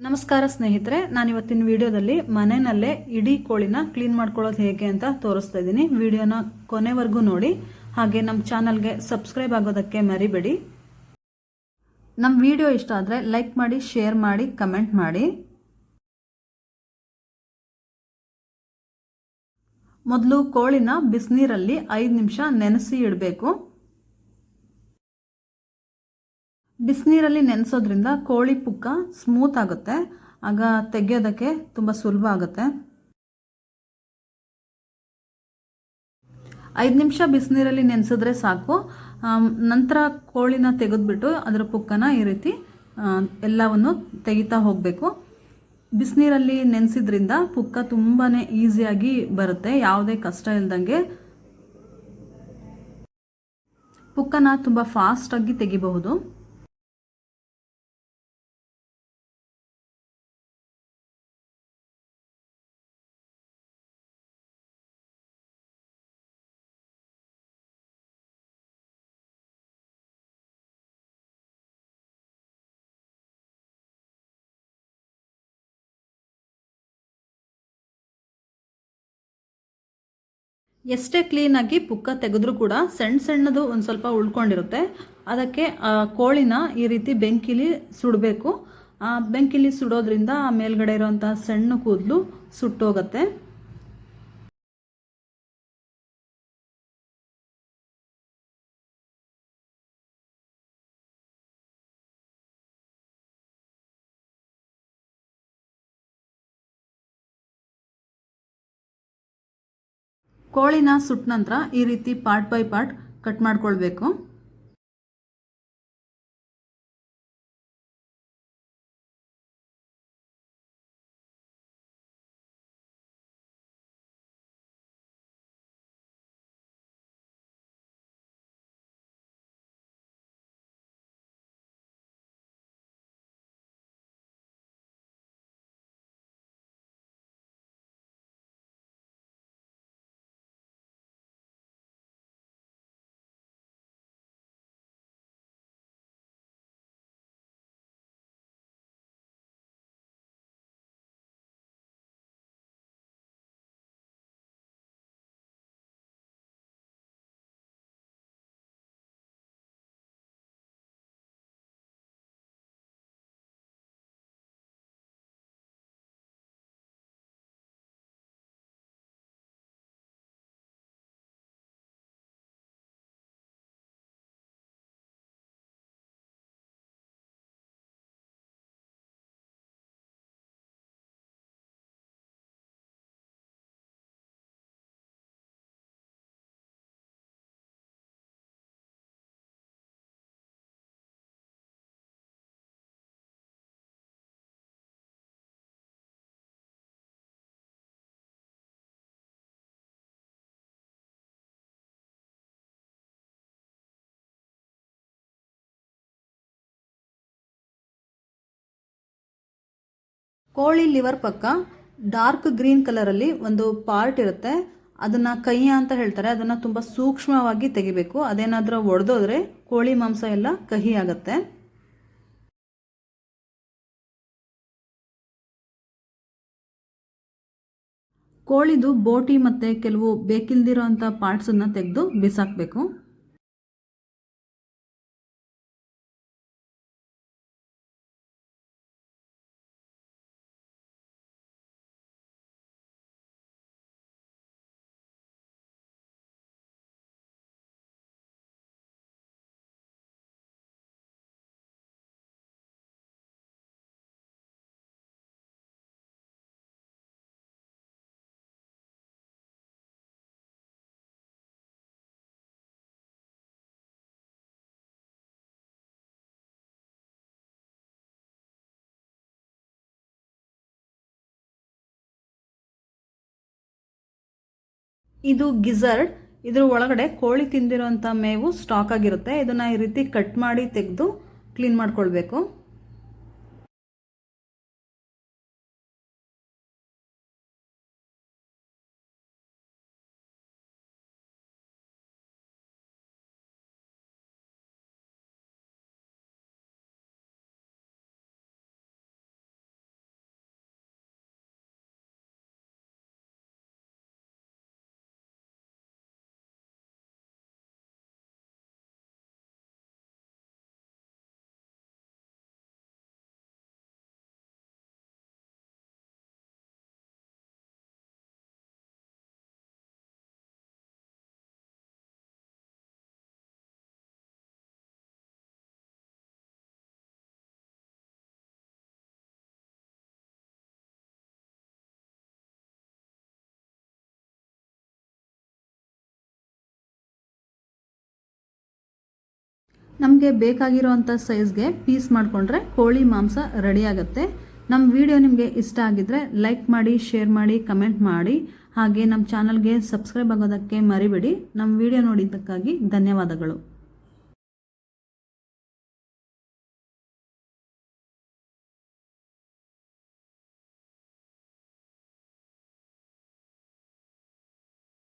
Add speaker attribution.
Speaker 1: ನಮಸ್ಕಾರ ಸ್ನೇಹಿತರೆ ನಾನು ಇವತ್ತಿನ ವಿಡಿಯೋದಲ್ಲಿ ಮನೆಯಲ್ಲೇ ಇಡೀ ಕೋಳಿನ ಕ್ಲೀನ್ ಮಾಡ್ಕೊಳ್ಳೋದು ಹೇಗೆ ಅಂತ ತೋರಿಸ್ತಾ ಇದ್ದೀನಿ. ವಿಡಿಯೋನ ಕೊನೆವರೆಗೂ ನೋಡಿ. ಹಾಗೆ ನಮ್ಮ ಚಾನಲ್ಗೆ ಸಬ್ಸ್ಕ್ರೈಬ್ ಆಗೋದಕ್ಕೆ ಮರಿಬೇಡಿ. ನಮ್ಮ ವಿಡಿಯೋ ಇಷ್ಟ ಆದರೆ ಲೈಕ್ ಮಾಡಿ ಶೇರ್ ಮಾಡಿ ಕಮೆಂಟ್ ಮಾಡಿ. ಮೊದಲು ಕೋಳಿನ ಬಿಸಿನೀರಲ್ಲಿ ಐದು ನಿಮಿಷ ನೆನೆಸಿ ಇಡಬೇಕು. ಬಿಸಿನೀರಲ್ಲಿ ನೆನೆಸೋದ್ರಿಂದ ಕೋಳಿ ಪುಕ್ಕ ಸ್ಮೂತ್ ಆಗುತ್ತೆ. ಆಗ ತೆಗೆಯೋದಕ್ಕೆ ತುಂಬ ಸುಲಭ ಆಗುತ್ತೆ. ಐದು ನಿಮಿಷ ಬಿಸಿನೀರಲ್ಲಿ ನೆನೆಸಿದ್ರೆ ಸಾಕು. ನಂತರ ಕೋಳಿನ ತೆಗೆದ್ಬಿಟ್ಟು ಅದರ ಪುಕ್ಕನ ಈ ರೀತಿ ಎಲ್ಲವನ್ನು ತೆಗಿತಾ ಹೋಗಬೇಕು. ಬಿಸಿನೀರಲ್ಲಿ ನೆನೆಸಿದ್ರಿಂದ ಪುಕ್ಕ ತುಂಬಾ ಈಸಿಯಾಗಿ ಬರುತ್ತೆ. ಯಾವುದೇ ಕಷ್ಟ ಇಲ್ದಂಗೆ. ಪುಕ್ಕನ ತುಂಬ ಫಾಸ್ಟಾಗಿ ತೆಗಿಬಹುದು. ಎಷ್ಟೇ ಕ್ಲೀನಾಗಿ ಪುಕ್ಕ ತೆಗೆದ್ರೂ ಕೂಡ ಸಣ್ಣ ಸಣ್ಣದು ಒಂದು ಸ್ವಲ್ಪ ಉಳ್ಕೊಂಡಿರುತ್ತೆ. ಅದಕ್ಕೆ ಕೋಳಿನ ಈ ರೀತಿ ಬೆಂಕಿಲಿ ಸುಡಬೇಕು. ಬೆಂಕಿಲಿ ಸುಡೋದ್ರಿಂದ ಮೇಲ್ಗಡೆ ಇರೋವಂಥ ಸಣ್ಣ ಕೂದಲು ಸುಟ್ಟೋಗುತ್ತೆ. ಕೋಳಿನ ಸುಟ್ಟ ನಂತರ ಈ ರೀತಿ ಪಾರ್ಟ್ ಬೈ ಪಾರ್ಟ್ ಕಟ್ ಮಾಡ್ಕೊಳ್ಬೇಕು. ಕೋಳಿ ಲಿವರ್ ಪಕ್ಕ ಡಾರ್ಕ್ ಗ್ರೀನ್ ಕಲರಲ್ಲಿ ಒಂದು ಪಾರ್ಟ್ ಇರುತ್ತೆ. ಅದನ್ನು ಕೈಯ ಅಂತ ಹೇಳ್ತಾರೆ. ಅದನ್ನು ತುಂಬ ಸೂಕ್ಷ್ಮವಾಗಿ ತೆಗಿಬೇಕು. ಅದೇನಾದರೂ ಒಡೆದೋದ್ರೆ ಕೋಳಿ ಮಾಂಸ ಎಲ್ಲ ಕಹಿ ಆಗುತ್ತೆ ಕೋಳಿದು ಬೋಟಿ ಮತ್ತು ಕೆಲವು ಬೇಕಿಲ್ದಿರೋ ಅಂಥ ಪಾರ್ಟ್ಸನ್ನು ತೆಗೆದು ಬಿಸಾಕಬೇಕು. ಇದು ಗಿಝರ್ಡ್ ಇದ್ರ ಒಳಗಡೆ ಕೋಳಿ ತಿಂದಿರೋಂಥ ಮೇವು ಸ್ಟಾಕ್ ಆಗಿರುತ್ತೆ. ಇದನ್ನು ಈ ರೀತಿ ಕಟ್ ಮಾಡಿ ತೆಗೆದು ಕ್ಲೀನ್ ಮಾಡ್ಕೊಳ್ಬೇಕು. ನಮಗೆ ಬೇಕಾಗಿರೋವಂಥ ಸೈಜ್ಗೆ ಪೀಸ್ ಮಾಡಿಕೊಂಡ್ರೆ ಕೋಳಿ ಮಾಂಸ ರೆಡಿ ಆಗುತ್ತೆ. ನಮ್ಮ ವಿಡಿಯೋ ನಿಮಗೆ ಇಷ್ಟ ಆಗಿದ್ರೆ ಲೈಕ್ ಮಾಡಿ ಶೇರ್ ಮಾಡಿ ಕಮೆಂಟ್ ಮಾಡಿ. ಹಾಗೆ ನಮ್ಮ ಚಾನಲ್ಗೆ ಸಬ್ಸ್ಕ್ರೈಬ್ ಆಗೋದಕ್ಕೆ ಮರಿಬೇಡಿ. ನಮ್ಮ ವಿಡಿಯೋ ನೋಡಿದ್ದಕ್ಕಾಗಿ ಧನ್ಯವಾದಗಳು.